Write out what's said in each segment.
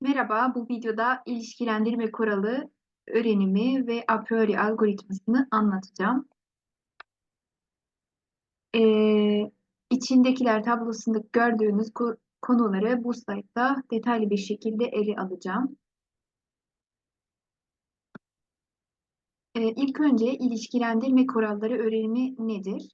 Merhaba, bu videoda ilişkilendirme kuralı öğrenimi ve a priori algoritmasını anlatacağım. Ee, içindekiler tablosunda gördüğünüz konuları bu slaytta detaylı bir şekilde ele alacağım. Ee, ilk önce ilişkilendirme kuralları öğrenimi nedir?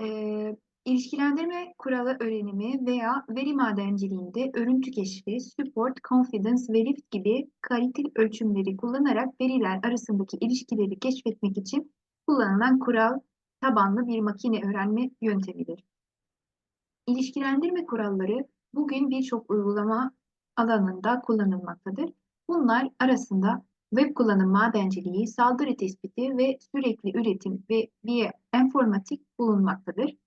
Ee, İlişkilendirme kuralı öğrenimi veya veri madenciliğinde örüntü keşfi, support, confidence ve lift gibi kalitel ölçümleri kullanarak veriler arasındaki ilişkileri keşfetmek için kullanılan kural tabanlı bir makine öğrenme yöntemidir. İlişkilendirme kuralları bugün birçok uygulama alanında kullanılmaktadır. Bunlar arasında web kullanım madenciliği, saldırı tespiti ve sürekli üretim ve bioinformatik bulunmaktadır.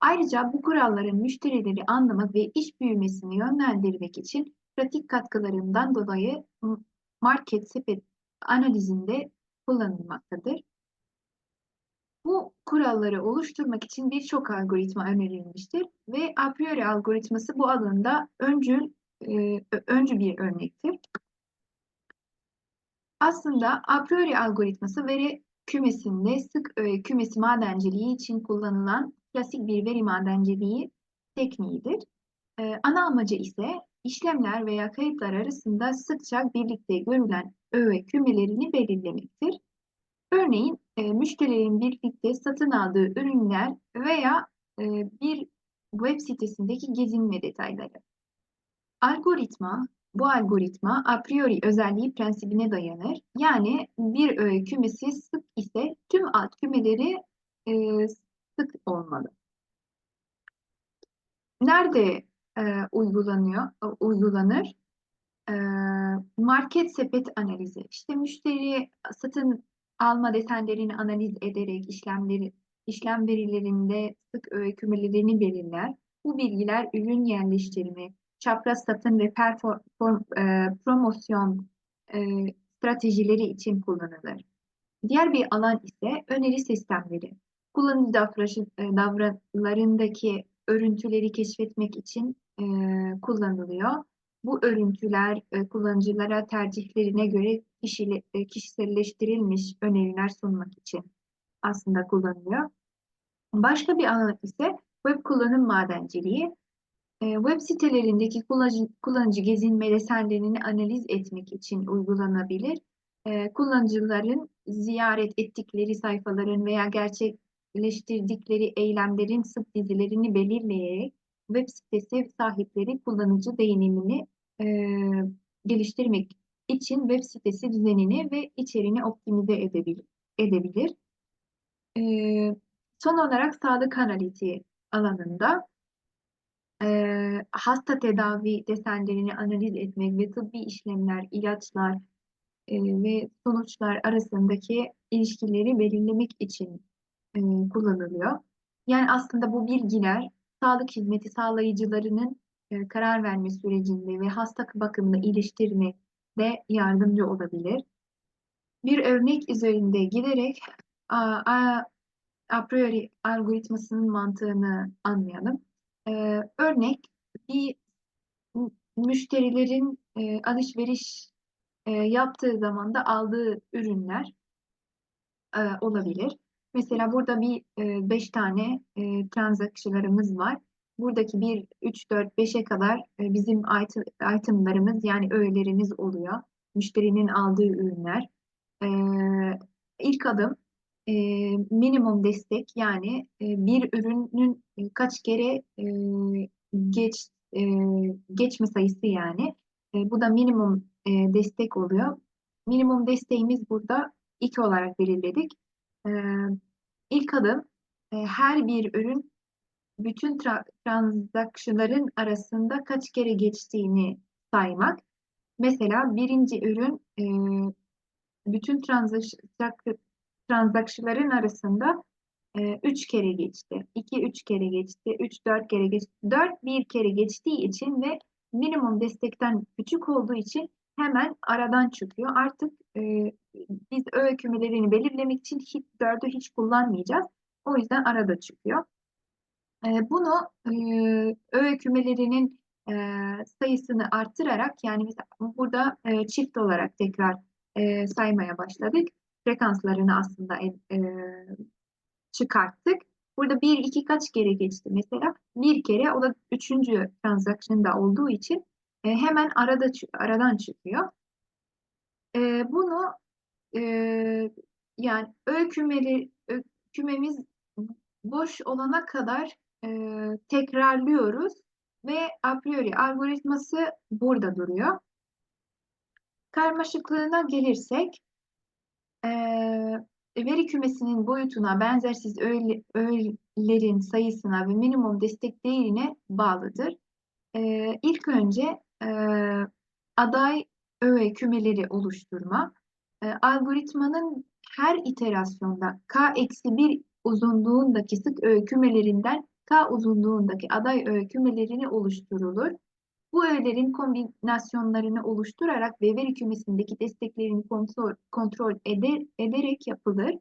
Ayrıca bu kuralların müşterileri anlamak ve iş büyümesini yönlendirmek için pratik katkılarından dolayı market sepet analizinde kullanılmaktadır. Bu kuralları oluşturmak için birçok algoritma önerilmiştir ve a priori algoritması bu alanda öncül, e, öncü bir örnektir. Aslında a priori algoritması veri kümesinde sık öğe kümesi madenciliği için kullanılan klasik bir veri madenciliği tekniğidir. Ee, ana amacı ise işlemler veya kayıtlar arasında sıkça birlikte görülen öğe kümelerini belirlemektir. Örneğin e, müşterilerin birlikte satın aldığı ürünler veya e, bir web sitesindeki gezinme detayları. Algoritma, bu algoritma a priori özelliği prensibine dayanır. Yani bir öğe kümesi sık ise tüm alt kümeleri e, sık olmalı. Nerede e, uygulanıyor, e, uygulanır? E, market sepet analizi. İşte müşteri satın alma desenlerini analiz ederek işlemleri işlem verilerinde sık öğe kümelerini belirler. Bu bilgiler ürün yerleştirme, çapraz satın ve perform, e, promosyon e, stratejileri için kullanılır. Diğer bir alan ise öneri sistemleri kullanıcı davranışlarındaki e, örüntüleri keşfetmek için e, kullanılıyor. Bu örüntüler e, kullanıcılara tercihlerine göre kişili, e, kişiselleştirilmiş öneriler sunmak için aslında kullanılıyor. Başka bir alan ise web kullanım madenciliği. E, web sitelerindeki kullanıcı, kullanıcı gezinme desenlerini analiz etmek için uygulanabilir. E, kullanıcıların ziyaret ettikleri sayfaların veya gerçek birleştirdikleri eylemlerin sık dizilerini belirleyerek web sitesi sahipleri kullanıcı deneyimini e, geliştirmek için web sitesi düzenini ve içeriğini optimize edebilir. edebilir. E, son olarak sağlık analitiği alanında e, hasta tedavi desenlerini analiz etmek ve tıbbi işlemler, ilaçlar e, ve sonuçlar arasındaki ilişkileri belirlemek için e, kullanılıyor. Yani aslında bu bilgiler sağlık hizmeti sağlayıcılarının e, karar verme sürecinde ve hasta bakımını iyileştirmede yardımcı olabilir. Bir örnek üzerinde giderek a, a, a priori algoritmasının mantığını anlayalım. E, örnek bir müşterilerin e, alışveriş e, yaptığı zaman da aldığı ürünler e, olabilir. Mesela burada bir 5 e, tane e, transaction'larımız var. Buradaki 1, 3, 4, 5'e kadar e, bizim item, itemlarımız yani öğelerimiz oluyor. Müşterinin aldığı ürünler. İlk adım e, minimum destek yani e, bir ürünün kaç kere e, geç e, geçme sayısı yani. E, bu da minimum e, destek oluyor. Minimum desteğimiz burada 2 olarak belirledik. E, İlk adım e, her bir ürün bütün tra transaksiyonların arasında kaç kere geçtiğini saymak. Mesela birinci ürün e, bütün transaksiyonların arasında e, kere geçti. 2 üç kere geçti. Üç dört kere geçti. Dört bir kere geçtiği için ve minimum destekten küçük olduğu için hemen aradan çıkıyor. Artık e, biz öğe kümelerini belirlemek için hiç dördü hiç kullanmayacağız. O yüzden arada çıkıyor. E, bunu e, öğe kümelerinin e, sayısını arttırarak yani mesela burada e, çift olarak tekrar e, saymaya başladık. Frekanslarını aslında e, çıkarttık. Burada bir iki kaç kere geçti mesela? Bir kere o da üçüncü transaction'da olduğu için e, hemen arada aradan çıkıyor. E, bunu e, yani ö kümemiz boş olana kadar e, tekrarlıyoruz ve a priori algoritması burada duruyor. Karmaşıklığına gelirsek e, veri kümesinin boyutuna, benzersiz öğe, öğelerin sayısına ve minimum destek değerine bağlıdır. E, ilk önce e, aday öğe kümeleri oluşturma. E, algoritmanın her iterasyonda k-1 uzunluğundaki sık öğe kümelerinden k uzunluğundaki aday öğe kümelerini oluşturulur. Bu öğelerin kombinasyonlarını oluşturarak ve veri kümesindeki desteklerini kontrol, kontrol eder, ederek yapılır.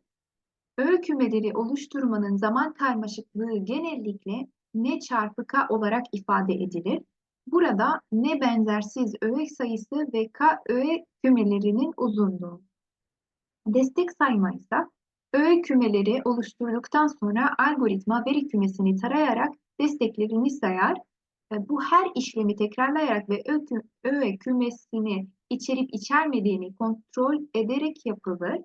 Öğe kümeleri oluşturmanın zaman karmaşıklığı genellikle ne çarpı k olarak ifade edilir. Burada ne benzersiz öğe sayısı ve k öğe kümelerinin uzunluğu. Destek sayma ise öğe kümeleri oluşturduktan sonra algoritma veri kümesini tarayarak desteklerini sayar. E, bu her işlemi tekrarlayarak ve öğe kümesini içerip içermediğini kontrol ederek yapılır.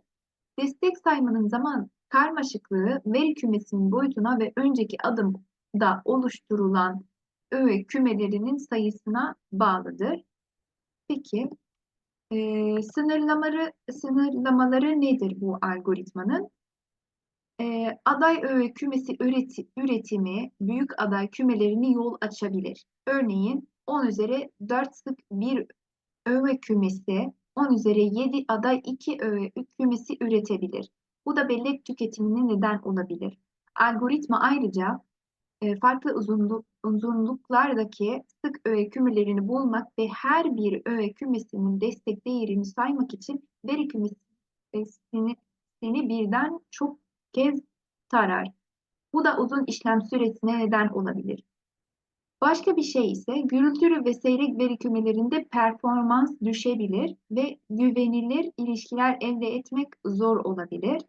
Destek saymanın zaman karmaşıklığı veri kümesinin boyutuna ve önceki adımda oluşturulan öğe kümelerinin sayısına bağlıdır. Peki e, sınırlamaları, sınırlamaları nedir bu algoritmanın? E, aday öğe kümesi üreti, üretimi büyük aday kümelerini yol açabilir. Örneğin 10 üzeri 4 sık bir öğe kümesi 10 üzeri 7 aday 2 öğe kümesi üretebilir. Bu da bellek tüketimine neden olabilir. Algoritma ayrıca farklı uzunluk, uzunluklardaki sık öğe kümelerini bulmak ve her bir öğe kümesinin destek değerini saymak için veri kümesini seni birden çok kez tarar. Bu da uzun işlem süresine neden olabilir. Başka bir şey ise gürültülü ve seyrek veri kümelerinde performans düşebilir ve güvenilir ilişkiler elde etmek zor olabilir.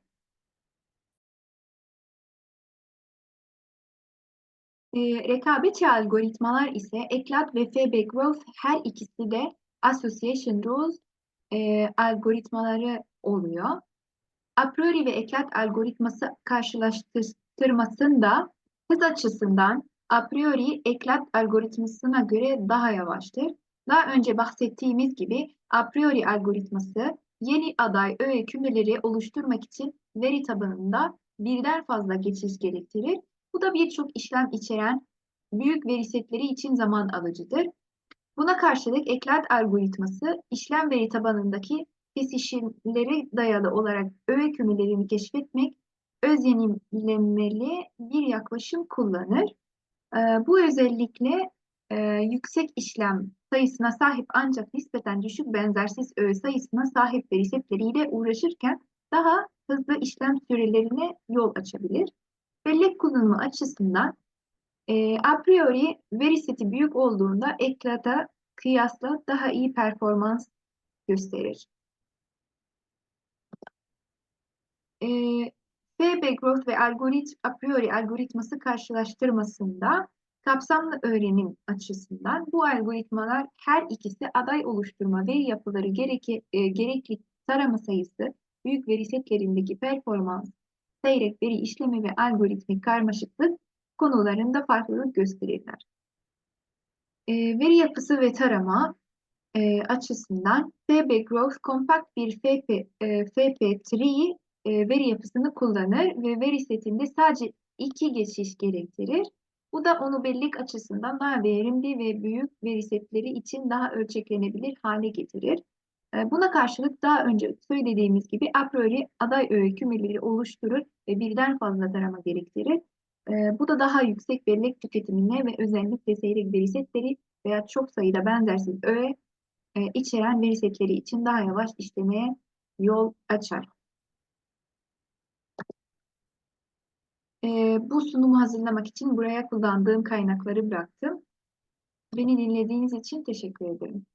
E, rekabetçi algoritmalar ise ECLAT ve FB-Growth her ikisi de Association Rules e, algoritmaları oluyor. A priori ve ECLAT algoritması karşılaştırmasında hız açısından a priori ECLAT algoritmasına göre daha yavaştır. Daha önce bahsettiğimiz gibi a priori algoritması yeni aday öğe kümeleri oluşturmak için veri tabanında birden fazla geçiş gerektirir bu da birçok işlem içeren büyük veri setleri için zaman alıcıdır. Buna karşılık eklat algoritması işlem veri tabanındaki kesişimlere dayalı olarak öğe kümelerini keşfetmek, öz yenilemeli bir yaklaşım kullanır. Ee, bu özellikle e, yüksek işlem sayısına sahip ancak nispeten düşük benzersiz öğe sayısına sahip veri setleriyle uğraşırken daha hızlı işlem sürelerine yol açabilir. Bellek kullanımı açısından e, a priori veri seti büyük olduğunda eklata kıyasla daha iyi performans gösterir. E, FB Growth ve algorit a priori algoritması karşılaştırmasında kapsamlı öğrenim açısından bu algoritmalar her ikisi aday oluşturma veri yapıları gereki, e, gerekli tarama sayısı, büyük veri setlerindeki performans, seyrek veri işlemi ve algoritmik karmaşıklık konularında farklılık gösterirler. E, veri yapısı ve tarama e, açısından FB Growth kompakt bir FP, e, FP3 e, veri yapısını kullanır ve veri setinde sadece iki geçiş gerektirir. Bu da onu bellek açısından daha verimli ve büyük veri setleri için daha ölçeklenebilir hale getirir. Ee, buna karşılık daha önce söylediğimiz gibi a priori aday kümeleri oluşturur ve birden fazla tarama gerektirir. Ee, bu da daha yüksek bellek tüketimine ve özellikle seyrek veri setleri veya çok sayıda benzersiz öğe e, içeren veri setleri için daha yavaş işlemeye yol açar. Ee, bu sunumu hazırlamak için buraya kullandığım kaynakları bıraktım. Beni dinlediğiniz için teşekkür ederim.